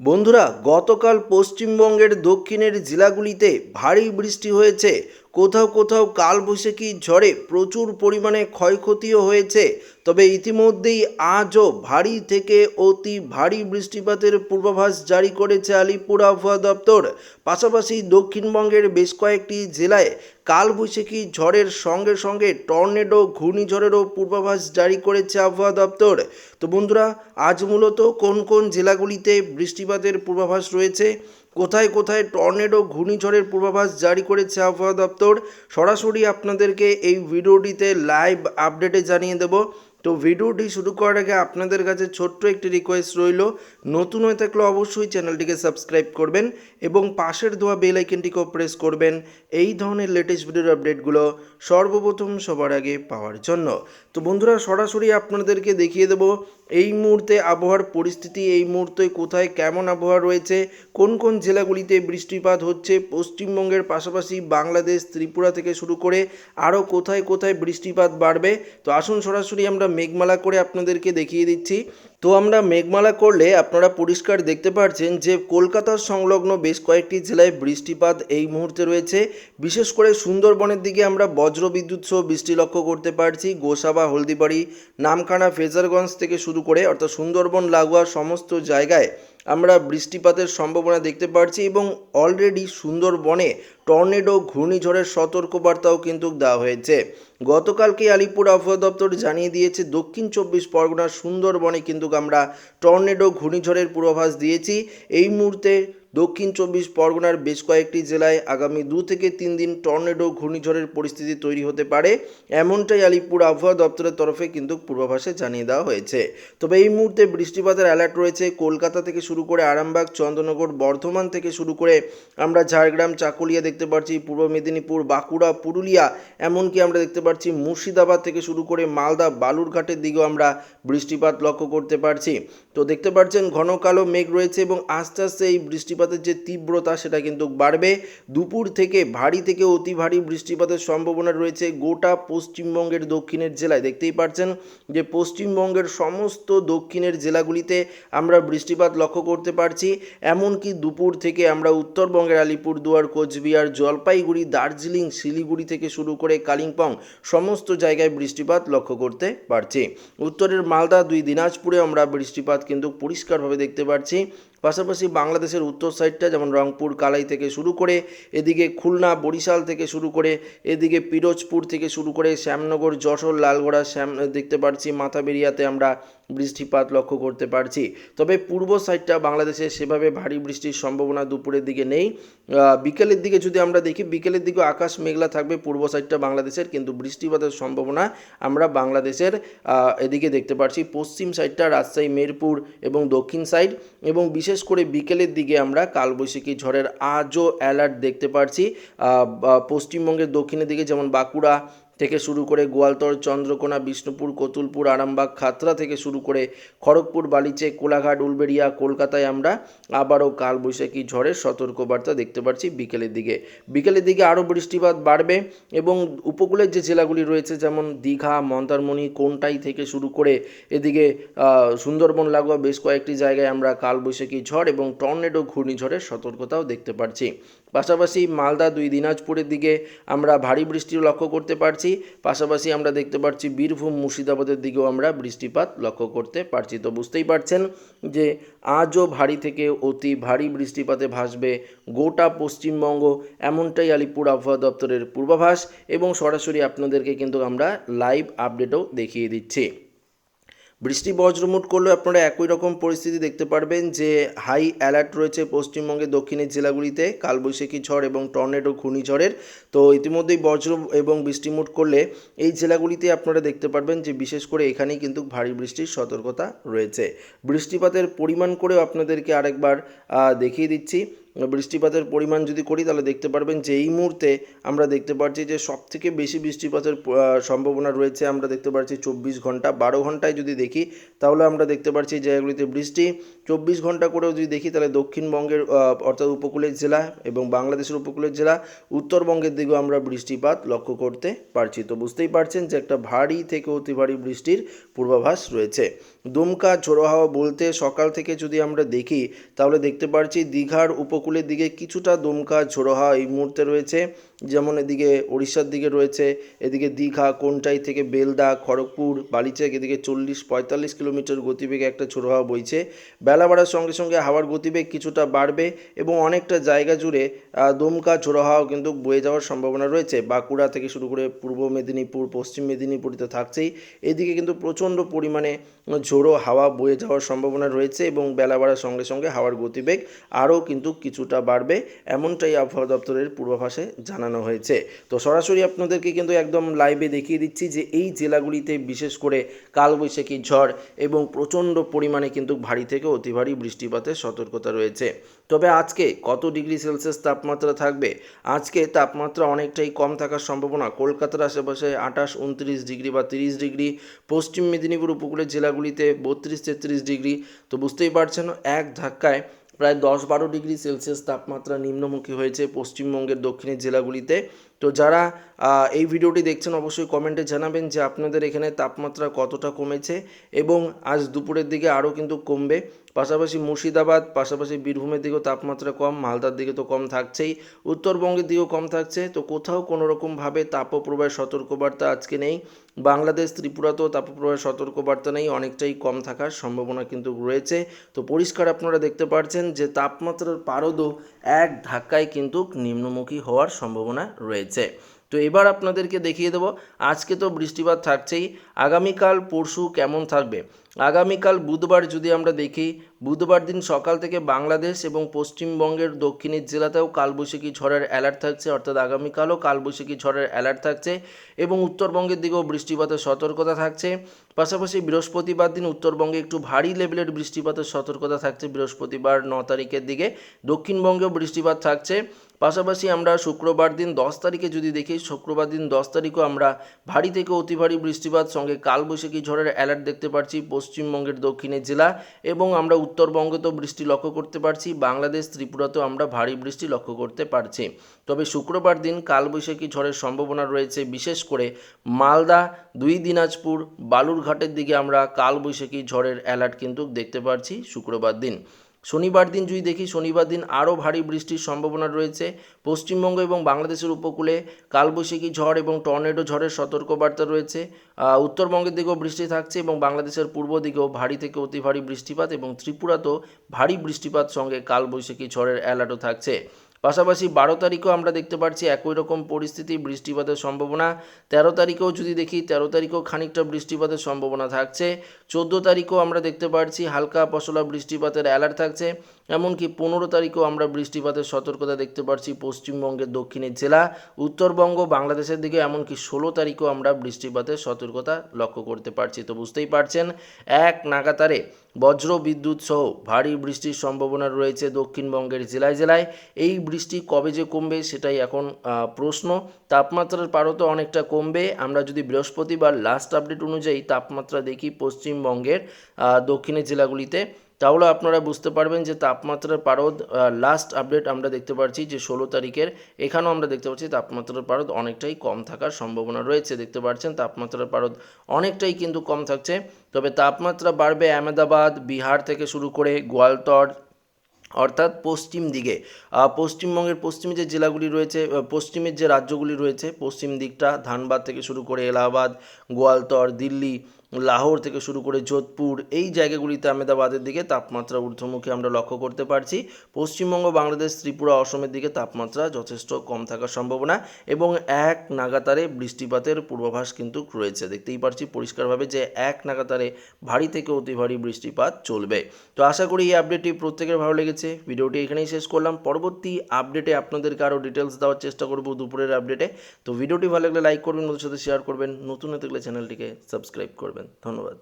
বন্ধুরা গতকাল পশ্চিমবঙ্গের দক্ষিণের জেলাগুলিতে ভারী বৃষ্টি হয়েছে। কোথাও কোথাও কালবৈশাখী ঝড়ে প্রচুর পরিমাণে ক্ষয়ক্ষতিও হয়েছে। তবে ইতিমধ্যেই আজও ভারী থেকে অতি ভারী বৃষ্টিপাতের পূর্বাভাস জারি করেছে আলিপুর আবহাওয়া দপ্তর। পাশাপাশি দক্ষিণবঙ্গের বেশ কয়েকটি জেলায় কালবৈশাখী ঝড়ের সঙ্গে সঙ্গে টর্নেডো, ঘূর্ণিঝড়েরও পূর্বাভাস জারি করেছে আবহাওয়া দপ্তর। তো বন্ধুরা, আজ মূলত কোন কোন জেলাগুলিতে বৃষ্টিপাতের পূর্বাভাস রয়েছে? কোথায় কোথায় টর্নেডো ঘূর্ণিঝড়ের পূর্বাভাস জারি করেছে আবহাওয়া দপ্তর, সরাসরি আপনাদেরকে এই ভিডিওটিতে লাইভ আপডেটে জানিয়ে দেব। তো ভিডিওটি শুরু করার আগে আপনাদের কাছে ছোট্ট একটি রিকোয়েস্ট রইল, নতুন হয়ে থাকলে অবশ্যই চ্যানেলটিকে সাবস্ক্রাইব করবেন। এবং পাশের দেওয়া বেল আইকনটিকেও প্রেস করবেন। এই ধরনের লেটেস্ট ভিডিওর আপডেটগুলো সর্বপ্রথম সবার আগে পাওয়ার জন্য। তো বন্ধুরা, সরাসরি আপনাদেরকে দেখিয়ে দেব, এই মুহূর্তে আবহাওয়ার পরিস্থিতি, এই মুহূর্তে কোথায় কেমন আবহাওয়া রয়েছে, কোন কোন জেলাগুলিতে বৃষ্টিপাত হচ্ছে, পশ্চিমবঙ্গের পাশাপাশি বাংলাদেশ, ত্রিপুরা থেকে শুরু করে আরও কোথায় কোথায় বৃষ্টিপাত বাড়বে। তো আসুন সরাসরি আমরা মেঘমালা করে আপনাদেরকে দেখিয়ে দিচ্ছি। তো আমরা মেঘমালা করলে আপনারা পরিষ্কার দেখতে পাচ্ছেন যে কলকাতার সংলগ্ন বেশ কয়েকটি জেলায় বৃষ্টিপাত এই মুহূর্তে রয়েছে। বিশেষ করে সুন্দরবনের দিকে আমরা বজ্রবিদ্যুৎ সহ বৃষ্টি লক্ষ্য করতে পারছি। গোসাবা, হলদিবাড়ি, নামখানা, ফেজারগঞ্জ থেকে শুরু করে অর্থাৎ সুন্দরবন, লাগোয়া সমস্ত জায়গায় আমরা বৃষ্টিপাতের সম্ভাবনা দেখতে পাচ্ছি এবং অলরেডি সুন্দরবনে টর্নেডো, ঘূর্ণিঝড়ের সতর্কবার্তাও কিন্তু দেওয়া হয়েছে। গতকালকে আলিপুর আবহাওয়া দপ্তর জানিয়ে দিয়েছে, দক্ষিণ চব্বিশ পরগনার সুন্দরবনে কিন্তু আমরা টর্নেডো ঘূর্ণিঝড়ের পূর্বাভাস দিয়েছি। এই মুহূর্তে দক্ষিণ চব্বিশ পরগনার বেশ কয়েকটি জেলায় আগামী দু থেকে তিন দিন টর্নেডো ঘূর্ণিঝড়ের পরিস্থিতি তৈরি হতে পারে। এমনটাই আলিপুর আবহাওয়া দপ্তরের তরফে কিন্তু পূর্বাভাসে জানিয়ে দেওয়া হয়েছে। তবে এই মুহূর্তে বৃষ্টিপাতের অ্যালার্ট রয়েছে। কলকাতা থেকে শুরু করে আরামবাগ, চন্দ্রনগর, বর্ধমান থেকে শুরু করে আমরা ঝাড়গ্রাম, চাকুলিয়া দেখতে পাচ্ছি পূর্ব মেদিনীপুর, বাঁকুড়া, পুরুলিয়া, এমনকি আমরা দেখতে পাচ্ছি মুর্শিদাবাদ থেকে শুরু করে মালদা, বালুরঘাটের দিকেও আমরা বৃষ্টিপাত লক্ষ্য করতে পারছি। তো দেখতে পাচ্ছেন, ঘন কালো মেঘ রয়েছে এবং আস্তে আস্তে এই বৃষ্টিপাতের যে তীব্রতা, সেটা কিন্তু বাড়বে। দুপুর থেকে ভারী থেকে অতি ভারী বৃষ্টিপাতের সম্ভাবনা রয়েছে গোটা পশ্চিমবঙ্গের দক্ষিণের জেলায়। দেখতেই পাচ্ছেন যে পশ্চিমবঙ্গের সমস্ত দক্ষিণের জেলাগুলিতে আমরা বৃষ্টিপাত লক্ষ্য করতে পারছি। এমনকি দুপুর থেকে আমরা উত্তরবঙ্গের আলিপুরদুয়ার, কোচবিহার, জলপাইগুড়ি, দার্জিলিং, শিলিগুড়ি থেকে শুরু করে কালিম্পং সমস্ত জায়গায় বৃষ্টিপাত লক্ষ্য করতে পারছি। উত্তরের মালদা দুই দিনাজপুরে আমরা বৃষ্টিপাত কিন্তু পরিষ্কারভাবে দেখতে পাচ্ছি পাশাপাশি বাংলাদেশের উত্তর সাইডটা, যেমন রংপুর, কালাই থেকে শুরু করে এদিকে খুলনা, বরিশাল থেকে শুরু করে এদিকে পিরোজপুর থেকে শুরু করে শ্যামনগর, যশোর, লালগড়া, শ্যাম, দেখতে পাচ্ছি মাথাবেরিয়াতে আমরা বৃষ্টিপাত লক্ষ্য করতে পারছি। তবে পূর্ব সাইডটা বাংলাদেশে সেভাবে ভারী বৃষ্টির সম্ভাবনা দুপুরের দিকে নেই। বিকেলের দিকে যদি আমরা দেখি, বিকেলের দিকে আকাশ মেঘলা থাকবে পূর্ব সাইডটা বাংলাদেশের, কিন্তু বৃষ্টিপাতের সম্ভাবনা আমরা বাংলাদেশের এদিকে দেখতে পাচ্ছি পশ্চিম সাইডটা রাজশাহী, মেরপুর এবং দক্ষিণ সাইড এবং বিশেষ করে বিকেলের দিকে আমরা কালবৈশাখী ঝড়ের আজও অ্যালার্ট দেখতে পাচ্ছি পশ্চিমবঙ্গের দক্ষিণের দিকে যেমন বাঁকুড়া থেকে শুরু করে গোয়ালতর, চন্দ্রকোনা, বিষ্ণুপুর, কতুলপুর, আরামবাগ খাতরা থেকে শুরু করে খড়গপুর, বালিচে, কোলাঘাট, উলবেড়িয়া, কলকাতায় আমরা আবারও কালবৈশাখী ঝড়ের সতর্কবার্তা দেখতে পাচ্ছি বিকেলের দিকে। বিকেলের দিকে আরও বৃষ্টিপাত বাড়বে এবং উপকূলের যে জেলাগুলি রয়েছে যেমন দীঘা, মন্দারমণি, কোনটাই থেকে শুরু করে এদিকে সুন্দরবন, লাগোয়া বেশ কয়েকটি জায়গায় আমরা কালবৈশাখী ঝড় এবং টর্নেডো ঘূর্ণিঝড়ের সতর্কতাও দেখতে পাচ্ছি পাশাপাশি মালদা দুই দিনাজপুরের দিকে আমরা ভারী বৃষ্টিও লক্ষ্য করতে পারছি। পাশাপাশি আমরা দেখতে পাচ্ছি বীরভূম, মুর্শিদাবাদের দিকেও আমরা বৃষ্টিপাত লক্ষ্য করতে পারছি। তো বুঝতেই পারছেন যে আজও ভারী থেকে অতি ভারী বৃষ্টিপাতে ভাসবে গোটা পশ্চিমবঙ্গ, এমনটাই আলিপুর আবহাওয়া দপ্তরের পূর্বাভাস এবং সরাসরি আপনাদেরকে কিন্তু আমরা লাইভ আপডেটও দেখিয়ে দিচ্ছি। বৃষ্টি বজ্রমুট করলে আপনারা একই রকম পরিস্থিতি দেখতে পারবেন যে হাই অ্যালার্ট রয়েছে পশ্চিমবঙ্গের দক্ষিণের জেলাগুলিতে, কালবৈশাখী ঝড় এবং টর্নেডো ঘূর্ণিঝড়ের। তো ইতিমধ্যেই বজ্র এবং বৃষ্টিমুট করলে এই জেলাগুলিতে আপনারা দেখতে পারবেন যে বিশেষ করে এখানেই কিন্তু ভারী বৃষ্টির সতর্কতা রয়েছে। বৃষ্টিপাতের পরিমাণ করেও আপনাদেরকে আরেকবার দেখিয়ে দিচ্ছি। বৃষ্টিপাতের পরিমাণ যদি করি, তাহলে দেখতে পারবেন যে এই মুহূর্তে আমরা দেখতে পাচ্ছি যে সব থেকে বেশি বৃষ্টিপাতের সম্ভাবনা রয়েছে। আমরা দেখতে পাচ্ছি চব্বিশ ঘণ্টা, বারো ঘন্টায় যদি দেখি, তাহলে আমরা দেখতে পাচ্ছি জায়গাগুলিতে বৃষ্টি। চব্বিশ ঘণ্টা করেও যদি দেখি, তাহলে দক্ষিণবঙ্গের অর্থাৎ উপকূলের জেলা এবং বাংলাদেশের উপকূলের জেলা, উত্তরবঙ্গের দিকেও আমরা বৃষ্টিপাত লক্ষ্য করতে পারছি। তো বুঝতেই পারছেন যে একটা ভারী থেকে অতি ভারী বৃষ্টির পূর্বাভাস রয়েছে। দুমকা, ঝোড়ো হাওয়া বলতে সকাল থেকে যদি আমরা দেখি, তাহলে দেখতে পাচ্ছি দীঘার উপকূলের দিকে কিছুটা দুমকা ঝোড়ো হাওয়া এই মুহূর্তে রয়েছে। যেমন এদিকে উড়িষ্যার দিকে রয়েছে, এদিকে দীঘা, কোনটাই থেকে বেলদা, খড়গপুর, বালিচাক, এদিকে চল্লিশ, পঁয়তাল্লিশ কিলোমিটার গতিবেগে একটা ঝোড়ো হাওয়া বইছে। বেলা বাড়ার সঙ্গে সঙ্গে হাওয়ার গতিবেগ কিছুটা বাড়বে এবং অনেকটা জায়গা জুড়ে দমকা ঝোড়ো হাওয়া কিন্তু বয়ে যাওয়ার সম্ভাবনা রয়েছে। বাঁকুড়া থেকে শুরু করে পূর্ব মেদিনীপুর, পশ্চিম মেদিনীপুরে তো থাকছেই। এদিকে কিন্তু প্রচণ্ড পরিমাণে ঝোড়ো হাওয়া বয়ে যাওয়ার সম্ভাবনা রয়েছে এবং বেলা বাড়ার সঙ্গে সঙ্গে হাওয়ার গতিবেগ আরও কিন্তু কিছুটা বাড়বে, এমনটাই আবহাওয়া দপ্তরের পূর্বাভাসে জানানো হয়েছে। তো সরাসরি আপনাদেরকে কিন্তু একদম লাইভে দেখিয়ে দিচ্ছি যে এই জেলাগুলিতে বিশেষ করে কালবৈশাখী ঝড় এবং প্রচণ্ড পরিমাণে কিন্তু ভারী থেকে অতি ভারী বৃষ্টিপাতের সতর্কতা রয়েছে। তবে আজকে কত ডিগ্রি সেলসিয়াস তাপমাত্রা থাকবে? আজকে তাপমাত্রা অনেকটাই কম থাকার সম্ভাবনা। কলকাতার আশেপাশে আঠাশ, উনত্রিশ ডিগ্রি বা তিরিশ ডিগ্রি, পশ্চিম মেদিনীপুর উপকূলের জেলাগুলিতে বত্রিশ, তেত্রিশ ডিগ্রি। তো বুঝতেই পারছেন, এক ধাক্কায় প্রায় দশ বারো ডিগ্রি সেলসিয়াস তাপমাত্রা নিম্নমুখী হয়েছে। পশ্চিমবঙ্গের দক্ষিণের জেলাগুলিতে তো যারা এই ভিডিওটি দেখছেন অবশ্যই কমেন্টে জানাবেন যে আপনাদের এখানে তাপমাত্রা কতটা কমেছে এবং আজ দুপুরের দিকে আরও কিন্তু কমবে। পাশাপাশি মুর্শিদাবাদ, পাশাপাশি বীরভূমের দিকেও তাপমাত্রা কম, মালদার দিকে তো কম থাকছেই, উত্তরবঙ্গের দিকেও কম থাকছে। তো কোথাও কোনো রকমভাবে তাপপ্রবাহের সতর্কবার্তা আজকে নেই। বাংলাদেশ ত্রিপুরাতেও তাপপ্রবাহের সতর্কবার্তা নেই, অনেকটাই কম থাকার সম্ভাবনা কিন্তু রয়েছে। তো পরিষ্কার আপনারা দেখতে পাচ্ছেন যে তাপমাত্রার পারদও এক ধাক্কায় কিন্তু নিম্নমুখী হওয়ার সম্ভাবনা রয়েছে। তো এবার আপনাদেরকে দেখিয়ে দেবো, আজকে তো বৃষ্টিপাত থাকছেই, আগামীকাল পরশু কেমন থাকবে? আগামীকাল বুধবার যদি আমরা দেখি, বুধবার দিন সকাল থেকে বাংলাদেশ এবং পশ্চিমবঙ্গের দক্ষিণের জেলাতেও কালবৈশাখী ঝড়ের অ্যালার্ট থাকছে, অর্থাৎ আগামীকালও কালবৈশাখী ঝড়ের অ্যালার্ট থাকছে এবং উত্তরবঙ্গের দিকেও বৃষ্টিপাতের সতর্কতা থাকছে। পাশাপাশি বৃহস্পতিবার দিন উত্তরবঙ্গে একটু ভারী লেভেলের বৃষ্টিপাতের সতর্কতা থাকছে বৃহস্পতিবার ন তারিখের দিকে। দক্ষিণবঙ্গেও বৃষ্টিপাত থাকছে পাশাপাশি আমরা শুক্রবার দিন দশ তারিখে যদি দেখি, শুক্রবার দিন দশ তারিখও আমরা ভারী থেকে অতি ভারী বৃষ্টিপাত, সঙ্গে কালবৈশাখী ঝড়ের অ্যালার্ট দেখতে পাচ্ছি পশ্চিমবঙ্গের দক্ষিণে জেলা এবং আমরা উত্তরবঙ্গেতেও বৃষ্টি লক্ষ্য করতে পারছি, বাংলাদেশ, ত্রিপুরাতেও আমরা ভারী বৃষ্টি লক্ষ্য করতে পারছি। তবে শুক্রবার দিন কালবৈশাখী ঝড়ের সম্ভাবনা রয়েছে, বিশেষ করে মালদা, দুই দিনাজপুর, বালুরঘাটের দিকে আমরা কালবৈশাখী ঝড়ের অ্যালার্ট কিন্তু দেখতে পাচ্ছি শুক্রবার দিন। শনিবার দিন যদি দেখি, শনিবার দিন আরও ভারী বৃষ্টির সম্ভাবনা রয়েছে। পশ্চিমবঙ্গ এবং বাংলাদেশের উপকূলে কালবৈশাখী ঝড় এবং টর্নেডো ঝড়ের সতর্কবার্তা রয়েছে। উত্তরবঙ্গের দিকেও বৃষ্টি থাকছে এবং বাংলাদেশের পূর্ব দিকেও ভারী থেকে অতি ভারী বৃষ্টিপাত এবং ত্রিপুরাতেও ভারী বৃষ্টিপাত সঙ্গে কালবৈশাখী ঝড়ের অ্যালার্টও থাকছে। পাশাপাশি বারো তারিখেও আমরা দেখতে পাচ্ছি একই রকম পরিস্থিতি, বৃষ্টিপাতের সম্ভাবনা। তেরো তারিখেও যদি দেখি, তেরো তারিখেও খানিকটা বৃষ্টিপাতের সম্ভাবনা থাকছে। চোদ্দ তারিখেও আমরা দেখতে পাচ্ছি হালকা পশলা বৃষ্টিপাতের অ্যালার্ট থাকছে। এমনকি পনেরো তারিখেও আমরা বৃষ্টিপাতের সতর্কতা দেখতে পাচ্ছি পশ্চিমবঙ্গের দক্ষিণের জেলা, উত্তরবঙ্গ, বাংলাদেশের দিকে। এমনকি ষোলো তারিখেও আমরা বৃষ্টিপাতের সতর্কতা লক্ষ্য করতে পারছি। তো বুঝতেই পারছেন, এক নাগাতারে বজ্র বিদ্যুৎ সহ ভারী বৃষ্টির সম্ভাবনা রয়েছে দক্ষিণবঙ্গের জেলায় জেলায়। এই বৃষ্টি কবে যে কমবে সেটাই এখন প্রশ্ন। তাপমাত্রার পারও অনেকটা কমবে। আমরা যদি বৃহস্পতিবার লাস্ট আপডেট অনুযায়ী তাপমাত্রা দেখি পশ্চিমবঙ্গের দক্ষিণের জেলাগুলিতে তাহলে আপনারা বুঝতে পারবেন যে তাপমাত্রার পারদ লাস্ট আপডেট আমরা দেখতে পাচ্ছি যে ষোলো তারিখের, এখানেও আমরা দেখতে পাচ্ছি তাপমাত্রার পারদ অনেকটাই কম থাকার সম্ভাবনা রয়েছে, দেখতে পাচ্ছেন তাপমাত্রার পারদ অনেকটাই কিন্তু কম থাকছে। তবে তাপমাত্রা বাড়বে আহমেদাবাদ, বিহার থেকে শুরু করে গোয়ালতর অর্থাৎ পশ্চিম দিকে। পশ্চিমবঙ্গের পশ্চিমে যে জেলাগুলি রয়েছে পশ্চিমের যে রাজ্যগুলি রয়েছে, পশ্চিম দিকটা ধানবাদ থেকে শুরু করে এলাহাবাদ, গোয়ালতর, দিল্লি, লাহোর থেকে শুরু করে যোধপুর, এই জায়গাগুলিতে আহমেদাবাদের দিকে তাপমাত্রা ঊর্ধ্বমুখী আমরা লক্ষ্য করতে পারছি। পশ্চিমবঙ্গ, বাংলাদেশ, ত্রিপুরা, অসমের দিকে তাপমাত্রা যথেষ্ট কম থাকার সম্ভাবনা এবং এক নাগাতারে বৃষ্টিপাতের পূর্বাভাস কিন্তু রয়েছে। দেখতেই পারছি পরিষ্কারভাবে যে এক নাগাতারে ভারী থেকে অতি ভারী বৃষ্টিপাত চলবে। তো আশা করি এই আপডেটটি প্রত্যেকের ভালো লেগেছে। ভিডিওটি এখানেই শেষ করলাম। পরবর্তী আপডেটে আপনাদেরকে আরও ডিটেলস দেওয়ার চেষ্টা করব দুপুরের আপডেটে তো ভিডিওটি ভালো লাগলে লাইক করবেন ওদের সাথে শেয়ার করবেন। নতুন হতে গেলে চ্যানেলটিকে সাবস্ক্রাইব করবেন। ধন্যবাদ।